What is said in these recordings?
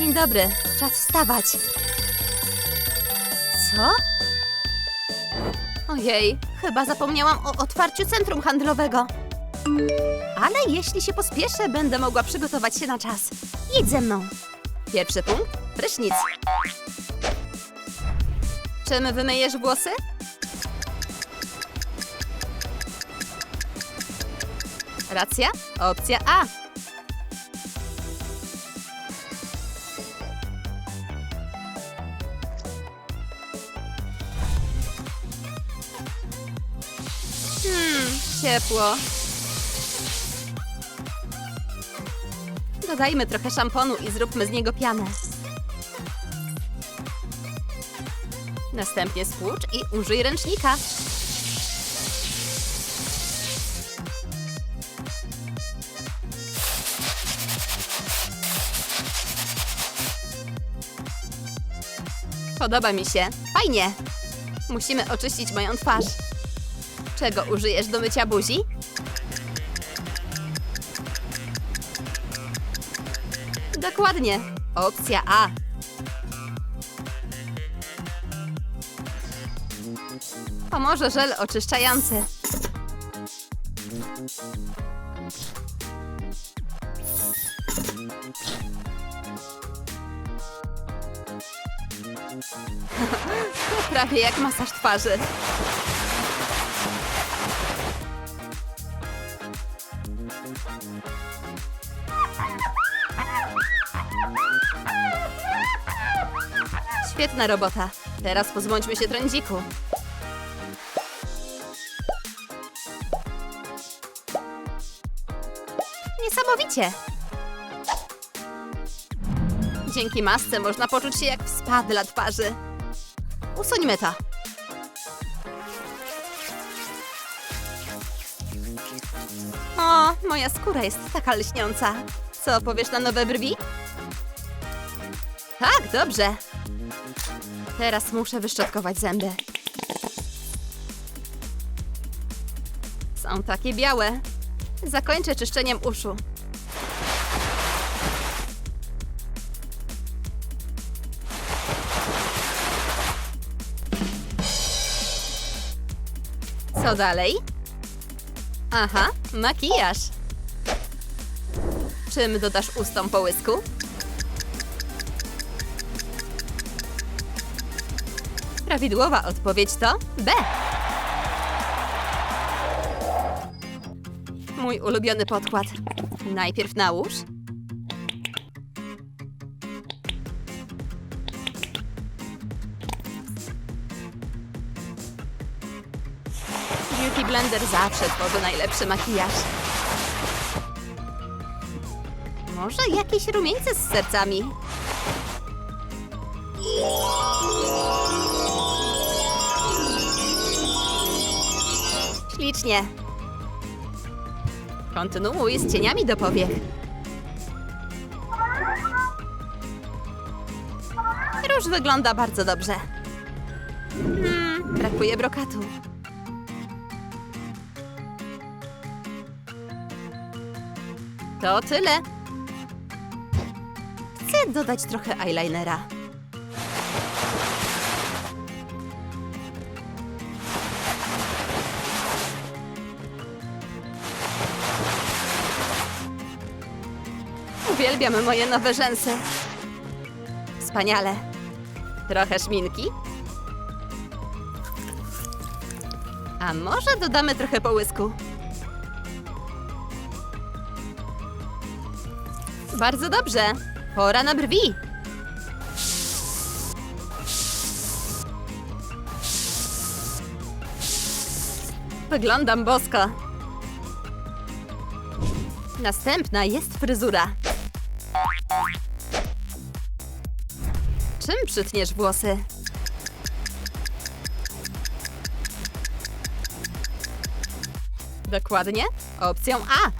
Dzień dobry, czas wstawać. Co? Ojej, chyba zapomniałam o otwarciu centrum handlowego. Ale jeśli się pospieszę, będę mogła przygotować się na czas. Idź ze mną. Pierwszy punkt, prysznic. Czym wymyjesz włosy? Racja? Opcja A. ciepło. Dodajmy trochę szamponu i zróbmy z niego pianę. Następnie spłucz i użyj ręcznika. Podoba mi się. Fajnie. Musimy oczyścić moją twarz. Czego użyjesz do mycia buzi? Dokładnie. Opcja A. Pomoże żel oczyszczający. Prawie jak masaż twarzy. Świetna robota. Teraz pozbądźmy się trędziku. Niesamowicie! Dzięki masce można poczuć się jak w spa dla twarzy. Usuńmy to. O, moja skóra jest taka lśniąca. Co, powiesz na nowe brwi? Tak, dobrze. Teraz muszę wyszczotkować zęby. Są takie białe. Zakończę czyszczeniem uszu. Co dalej? Aha, makijaż. Czym dodasz ustom połysku? Prawidłowa odpowiedź to B. Mój ulubiony podkład. Najpierw nałóż. Beauty Blender zawsze tworzy najlepszy makijaż. Może jakieś rumieńce z sercami? Ślicznie. Kontynuuj z cieniami do powiek. Róż wygląda bardzo dobrze. Hmm, brakuje brokatu. To tyle. Chcę dodać trochę eyelinera. Uwielbiam moje nowe rzęsy. Wspaniale. Trochę szminki. A może dodamy trochę połysku? Bardzo dobrze. Pora na brwi. Wyglądam bosko. Następna jest fryzura. Czym przytniesz włosy? Dokładnie opcją A.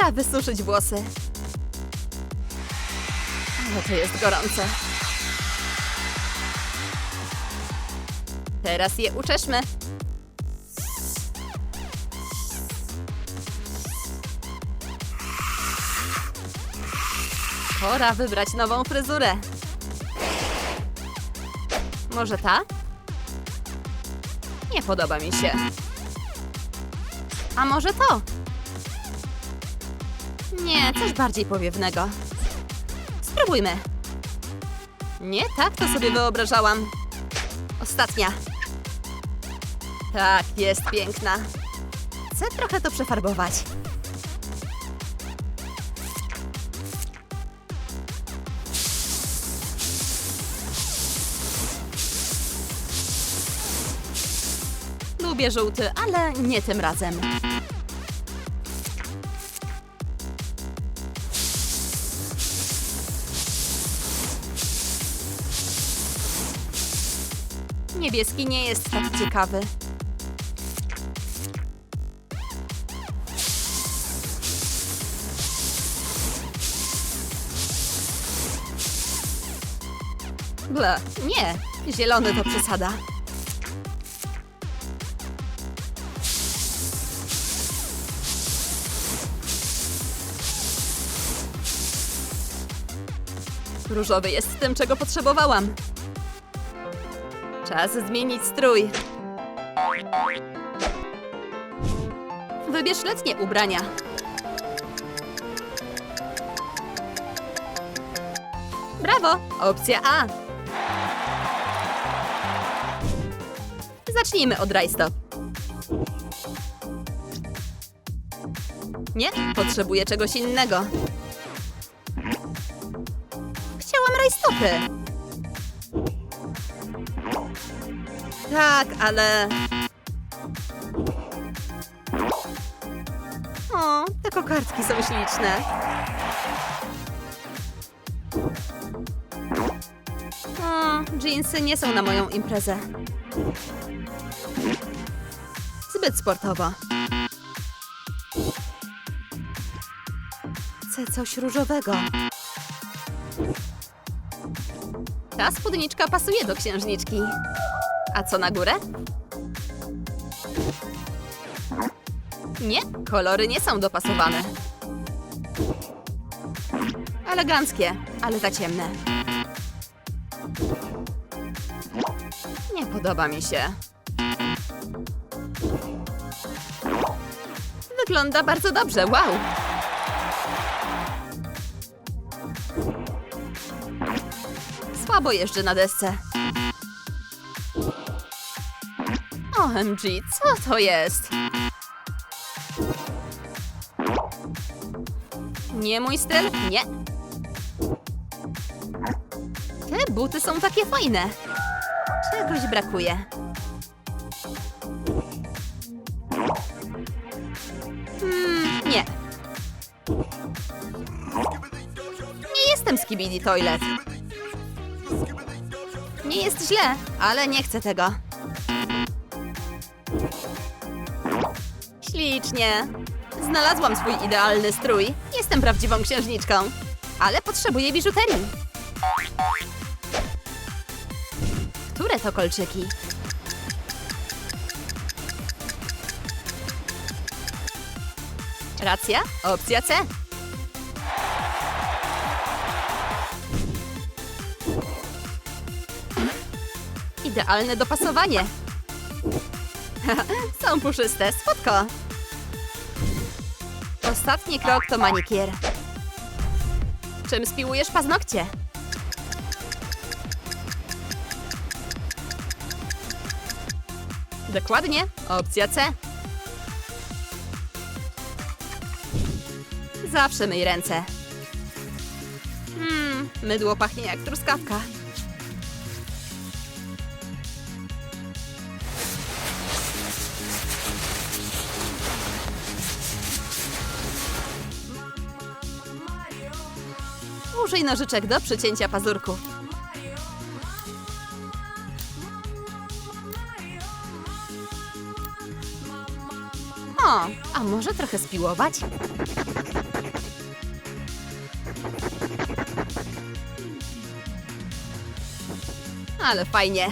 Pora wysuszyć włosy. Ale to jest gorące. Teraz je uczeszmy. Pora wybrać nową fryzurę. Może ta? Nie podoba mi się. A może to? Nie, coś bardziej powiewnego. Spróbujmy. Nie tak to sobie wyobrażałam. Ostatnia. Tak, jest piękna. Chcę trochę to przefarbować. Lubię żółty, ale nie tym razem. Niebieski nie jest tak ciekawy. Ble, nie. Zielony to przesada. Różowy jest tym, czego potrzebowałam. Czas zmienić strój. Wybierz letnie ubrania. Brawo! Opcja A. Zacznijmy od rajstop. Nie, potrzebuję czegoś innego. Chciałam rajstopy. Tak, ale... O, te kokardki są śliczne. O, jeansy nie są na moją imprezę. Zbyt sportowo. Chcę coś różowego. Ta spódniczka pasuje do księżniczki. A co na górę? Nie, kolory nie są dopasowane. Eleganckie, ale za ciemne. Nie podoba mi się. Wygląda bardzo dobrze, wow! Słabo jeżdżę na desce. OMG, co to jest? Nie mój styl? Nie. Te buty są takie fajne. Czegoś brakuje. Hmm, nie. Nie jestem Skibidi Toilet. Nie jest źle, ale nie chcę tego. Ślicznie. Znalazłam swój idealny strój. Jestem prawdziwą księżniczką. Ale potrzebuję biżuterii. Które to kolczyki? Racja? Opcja C. Idealne dopasowanie. Są puszyste, słodko. Ostatni krok to manikier. Czym spiłujesz paznokcie? Dokładnie, opcja C. Zawsze myj ręce. Hmm, mydło pachnie jak truskawka. Użyj nożyczek do przycięcia pazurków. O, a może trochę spiłować? Ale fajnie.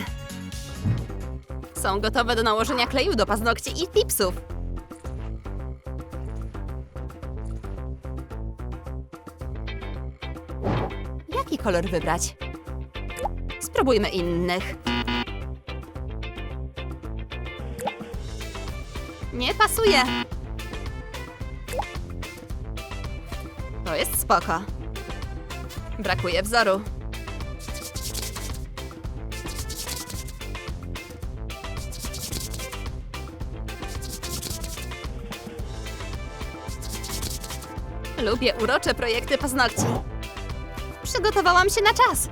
Są gotowe do nałożenia kleju do paznokci i tipsów. Kolor wybrać. Spróbujmy innych. Nie pasuje. To jest spoko. Brakuje wzoru. Lubię urocze projekty paznokci. Przygotowałam się na czas.